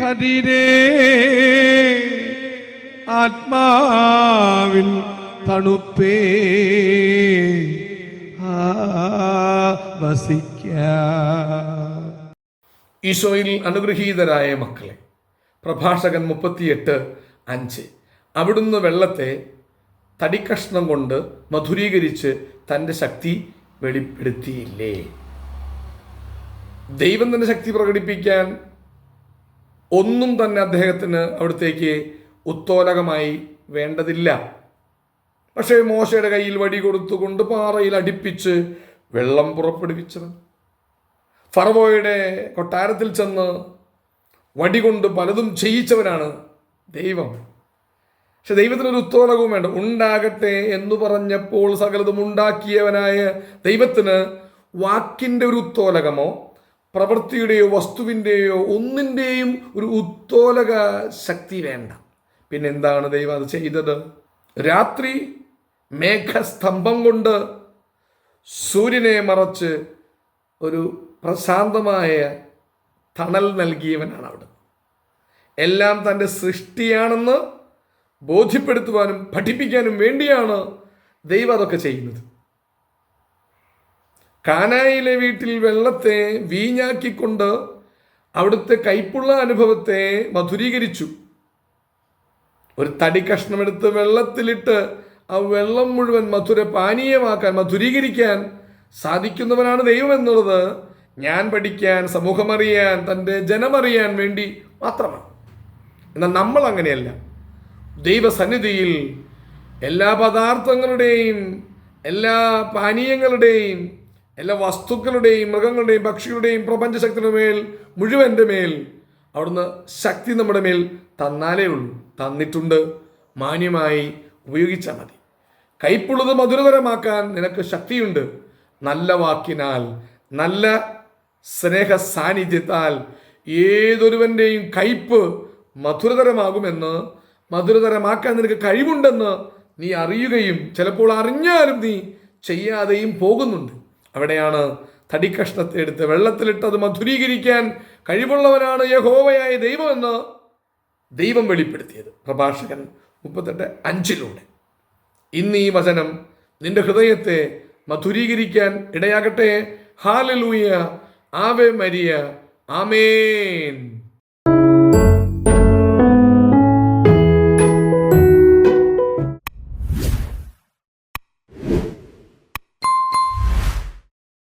കതിരേ ആത്മാവിൽ തണുപ്പേ. വസിക്ക. ഈശോയിൽ അനുഗ്രഹീതരായ മക്കളെ പ്രഭാഷകൻ മുപ്പത്തിയെട്ട് അഞ്ച്. അവിടുന്ന് വെള്ളത്തെ തടിക്കഷ്ണം കൊണ്ട് മധുരീകരിച്ച് തന്റെ ശക്തി വെളിപ്പെടുത്തിയില്ലേ? ദൈവം തന്റെ ശക്തി പ്രകടിപ്പിക്കാൻ ഒന്നും തന്നെ അദ്ദേഹത്തിന് അവിടത്തേക്ക് ഉത്തോലകമായി വേണ്ടതില്ല. പക്ഷേ മോശയുടെ കയ്യിൽ വടി കൊടുത്തുകൊണ്ട് പാറയിൽ അടിപ്പിച്ച് വെള്ളം പുറപ്പെടുവിച്ചവൻ. ഫറവോയുടെ കൊട്ടാരത്തിൽ ചെന്ന് വടി കൊണ്ട് പലതും ചെയ്യിച്ചവനാണ് ദൈവം. പക്ഷെ ദൈവത്തിനൊരു ഉത്തോലകവും വേണ്ട. ഉണ്ടാകട്ടെ എന്ന് പറഞ്ഞപ്പോൾ സകലതും ഉണ്ടാക്കിയവനായ ദൈവത്തിന് വാക്കിന്റെ ഒരു ഉത്തോലകമോ പ്രവൃത്തിയുടെയോ വസ്തുവിന്റെയോ ഒന്നിന്റെയും ഒരു ഉത്തോലക ശക്തി വേണ്ട. പിന്നെ എന്താണ് ദൈവം അത് ചെയ്തത്? രാത്രി മേഘസ്തംഭം കൊണ്ട് സൂര്യനെ മറച്ച് ഒരു പ്രശാന്തമായ തണൽ നൽകിയവനാണ് അവിടെ. എല്ലാം തന്റെ സൃഷ്ടിയാണെന്ന് ബോധ്യപ്പെടുത്തുവാനും പഠിപ്പിക്കാനും വേണ്ടിയാണ് ദൈവം അതൊക്കെ ചെയ്യുന്നത്. കാനായിലെ വീട്ടിൽ വെള്ളത്തെ വീഞ്ഞാക്കിക്കൊണ്ട് അവിടുത്തെ കൈപ്പുള്ള അനുഭവത്തെ മധുരീകരിച്ചു. ഒരു തടി കഷ്ണമെടുത്ത് വെള്ളത്തിലിട്ട് ആ വെള്ളം മുഴുവൻ മധുര പാനീയമാക്കാൻ മധുരീകരിക്കാൻ സാധിക്കുന്നവനാണ് ദൈവം എന്നുള്ളത് ഞാൻ പഠിക്കാൻ സമൂഹമറിയാൻ തന്റെ ജനമറിയാൻ വേണ്ടി മാത്രമാണ്. എന്നാൽ നമ്മൾ അങ്ങനെയല്ല. ദൈവസന്നിധിയിൽ എല്ലാ പദാർത്ഥങ്ങളുടെയും എല്ലാ പാനീയങ്ങളുടെയും എല്ലാ വസ്തുക്കളുടെയും മൃഗങ്ങളുടെയും പക്ഷികളുടെയും പ്രപഞ്ചശക്തിയുടെ മേൽ മുഴുവന്റെ മേൽ അവിടുന്ന് ശക്തി നമ്മുടെ മേൽ തന്നാലേ ഉള്ളൂ. തന്നിട്ടുണ്ട് മാന്യമായി ഉപയോഗിച്ചാൽ മതി. കൈപ്പുള്ളത് മധുരതരമാക്കാൻ നിനക്ക് ശക്തിയുണ്ട്. നല്ല വാക്കിനാൽ നല്ല സ്നേഹ സാന്നിധ്യത്താൽ ഏതൊരുവന്റെയും കയ്പ് മധുരതരമാകുമെന്ന് മധുരതരമാക്കാൻ നിനക്ക് കഴിവുണ്ടെന്ന് നീ അറിയുകയും ചിലപ്പോൾ അറിഞ്ഞാലും നീ ചെയ്യാതെയും പോകുന്നുണ്ട്. അവിടെയാണ് തടിക്കഷ്ണത്തെ എടുത്ത് വെള്ളത്തിലിട്ട് അത് മധുരീകരിക്കാൻ കഴിവുള്ളവനാണ് യഹോവയായ ദൈവമെന്ന് ദൈവം വെളിപ്പെടുത്തിയത്. പ്രഭാഷകൻ മുപ്പത്തെട്ട് അഞ്ചിലൂടെ. ഇന്ന് ഈ വചനം നിന്റെ ഹൃദയത്തെ മധുരീകരിക്കാൻ ഇടയാകട്ടെ. Hallelujah Ave Maria amen.